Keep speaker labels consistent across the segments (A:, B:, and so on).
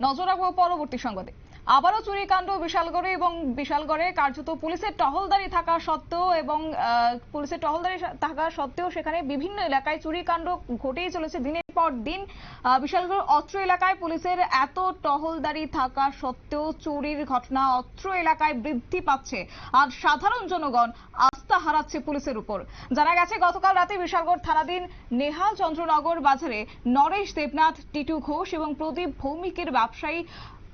A: নজর রাখব পরবর্তী সংবাদে। আবারও চুরি চুরিকাণ্ড বিশালগড়ে এবং বিশালগড়ে কার্যত পুলিশের টহলদারি থাকা সত্ত্বেও এবং পুলিশের টহলদারি থাকা সত্ত্বেও সেখানে বিভিন্ন এলাকায় চুরি কাণ্ড ঘটেই চলেছে দিনের পর দিন বিশালগড় অত্র এলাকায় পুলিশের এত টহলদারি থাকা সত্ত্বেও চুরির ঘটনা অত্র এলাকায় বৃদ্ধি পাচ্ছে আর সাধারণ জনগণ আস্থা হারাচ্ছে পুলিশের উপর। জানা গেছে, গতকাল রাতে বিশালগড় থানাধীন নেহাল চন্দ্রনগর বাজারে নরেশ দেবনাথ, টিটু ঘোষ এবং প্রদীপ ভৌমিকের ব্যবসায়ী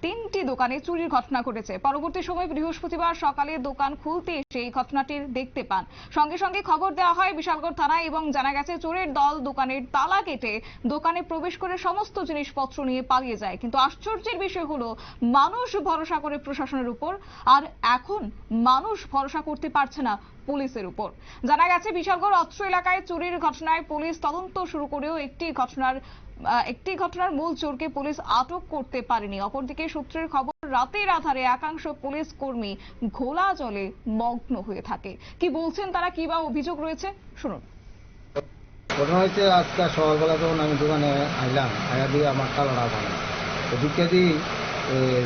A: তিনটি দোকানে চুরির ঘটনা ঘটেছে। পরবর্তী সময় বৃহস্পতিবার সকালে দোকান খুলতে এসে এই ঘটনাটির দেখতে পান। সঙ্গে সঙ্গে খবর দেওয়া হয়, বিশালগড় থানায় এবং জানা গেছে চোরের দল দোকানের তালা কেটে দোকানে প্রবেশ করে সমস্ত জিনিসপত্র নিয়ে পালিয়ে যায়। কিন্তু আশ্চর্যের বিষয় হলো, মানুষ ভরসা করে প্রশাসনের উপর, আর এখন মানুষ ভরসা করতে পারছে না পুলিশের উপর। জানা গেছে, বিশালগড় অত্র এলাকায় চুরির ঘটনায় পুলিশ তদন্ত শুরু করেও একটি ঘটনার একটি ঘটনার মূল চোরকে পুলিশ আটক করতে পারেনি। অপরদিকে সূত্রের খবর, রাতের আধারে একাংশ পুলিশ কর্মী ঘোলা জলে মগ্ন হয়ে থাকে। কি বলছেন তারা? কি বা অভিযোগ রয়েছে? শুনুন।
B: ঘটনা হয়েছে, আজকে সকালবেলা যখন আমি দোকানে আইলাম, আয়া দিয়ে আমার ভাঙা। তো ঢুকে দিই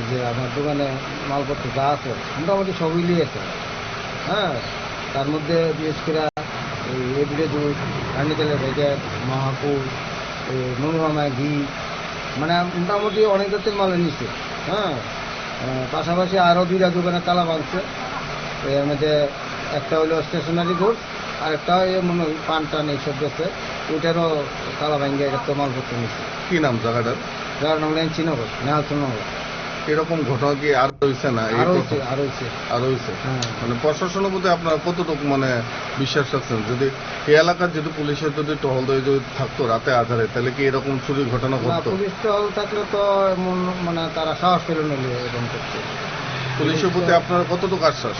B: যে আমার দোকানে মালপত্র যা আছে, মোটামুটি সবই নিয়েছে হ্যাঁ? তার মধ্যে বিশেষ করে, এই এভরিডে দুধ প্যাকেট মহাকুল এই মনোরমা ঘি মানে মোটামুটি অনেক জাতের মাল নিচ্ছে হ্যাঁ? পাশাপাশি আরও দুইটা দোকানে তালা বাঁধছে। এর মধ্যে একটা হলো স্টেশনারি গুডস আর একটা মনে হয় পান টান এইসব বেছে ওইটারও তালা ভাঙ্গে একটা মালপত্র নিচ্ছে
C: কী নাম জায়গাটার?
B: জায়গার নাম লেন চিনগর নেহাল চিনগর
C: এরকম ঘটনা কি আর হয়েছে না? প্রথম?
B: হচ্ছে আরও হচ্ছে
C: আর হয়েছে
B: হ্যাঁ।
C: মানে প্রশাসনের প্রতি আপনারা কতটুকু মানে বিশ্বাস রাখছেন? যদি এই এলাকার যদি পুলিশের যদি টহল দিয়ে যদি থাকতো রাতে আধারে তাহলে কি এরকম চুরির ঘটনা
B: না
C: ঘটতো?
B: পুলিশ টহল থাকলে তো এমন মানে তারা সাহস পেল নিলে এরকম করতে।
C: পুলিশের প্রতি আপনার কতটুকু আশ্বাস?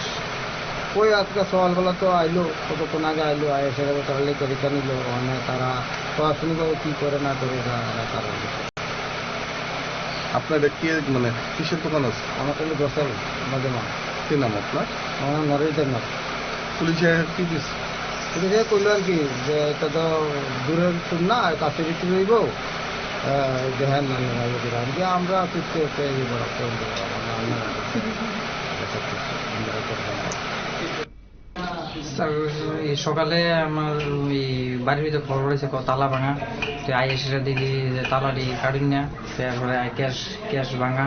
B: ওই আজকে সকালবেলা তো আইলো কতক্ষণ আগে আইলো আয় এসে তাহলে পরীক্ষা নিল। মানে তারা পড়াশুনি করে কী করে না করে তারা
C: আপনার কি মানে কিসের দোকান আছে?
B: আমার তাহলে গোসাল মাঝে মা।
C: কি নাম আপনার?
B: আমার নাম নরেশ দেবনাথ
C: পুলিশে কি
B: কিন্তু যে কইলো আর কি যে এটা তো দূরের টুর না কাছে ভিতরে রইব যে হ্যাঁ না না যে আমরা হচ্ছে এই
D: স্যার সকালে আমার ওই বাড়ির ভিতরে খবর হয়েছে তালা ভাঙা। তো আই এসে দেখি যে তালাটি কাটুন না তারপরে ক্যাশ ক্যাশ ভাঙা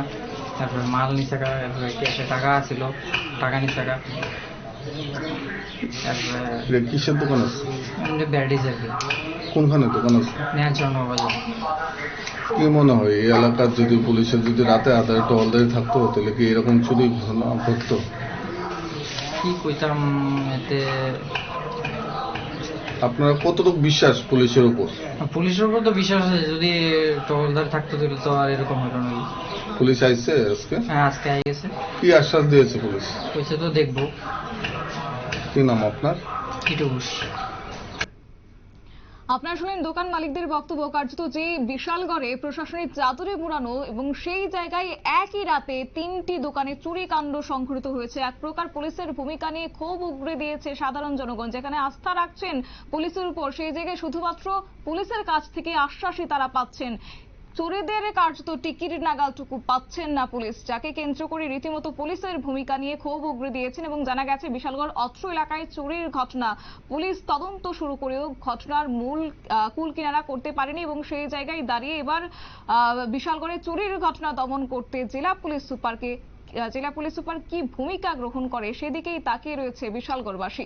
D: তারপরে মাল নিচে তারপরে ক্যাশে টাকা ছিল টাকা নিচে তারপরে
C: কিসের দোকান আছে?
D: আর কি
C: কোনখানে দোকান আছে? কি মনে হয় এই এলাকার যদি পুলিশের যদি রাতে আধারে থাকতো তাহলে কি এরকম চুরি ঘটনা ঘটতো?
D: কি কইতাম এতে
C: আপনারা কতটুকু বিশ্বাস পুলিশের উপর?
D: পুলিশের উপর তো বিশ্বাস আছে যদি টহলদার থাকতো তাহলে তো আর এরকম হতো না।
C: পুলিশ আইছে আজকে?
D: হ্যাঁ আজকে আই গেছে।
C: কি আশ্বাস দিয়েছে পুলিশ?
D: কইছে তো দেখব।
C: কি নাম আপনার?
D: কিটু ঘুষ
A: আপনারা শুনেন, দোকান মালিকদের বক্তব্য কার্যত যে বিশালগড়ে প্রশাসনের চাদরে মোড়ানো এবং সেই জায়গায় একই রাতে তিনটি দোকানে চুরি কাণ্ড সংঘটিত হয়েছে। এক প্রকার পুলিশের ভূমিকা নিয়ে ক্ষোভ উগড়ে দিয়েছে সাধারণ জনগণ, যেখানে আস্থা রাখছেন পুলিশের উপর। সেই জায়গায় শুধুমাত্র পুলিশের কাছ থেকে আশ্বাসই তারা পাচ্ছেন। চোরেদের কার্যত টিকির নাগালটুকু পাচ্ছেন না পুলিশ, যাকে কেন্দ্র করে রীতিমতো পুলিশের ভূমিকা নিয়ে ক্ষোভ উগড়ে দিয়েছেন এবং জানা গেছে বিশালগড় অত্র এলাকায় চুরির ঘটনা। পুলিশ তদন্ত শুরু করেও ঘটনার মূল কুল কিনারা করতে পারেনি এবং সেই জায়গায় দাঁড়িয়ে এবার বিশালগড়ে চুরির ঘটনা দমন করতে জেলা পুলিশ সুপারকে জেলা পুলিশ সুপার কি ভূমিকা গ্রহণ করে সেদিকেই তাকিয়ে রয়েছে বিশালগড়বাসী।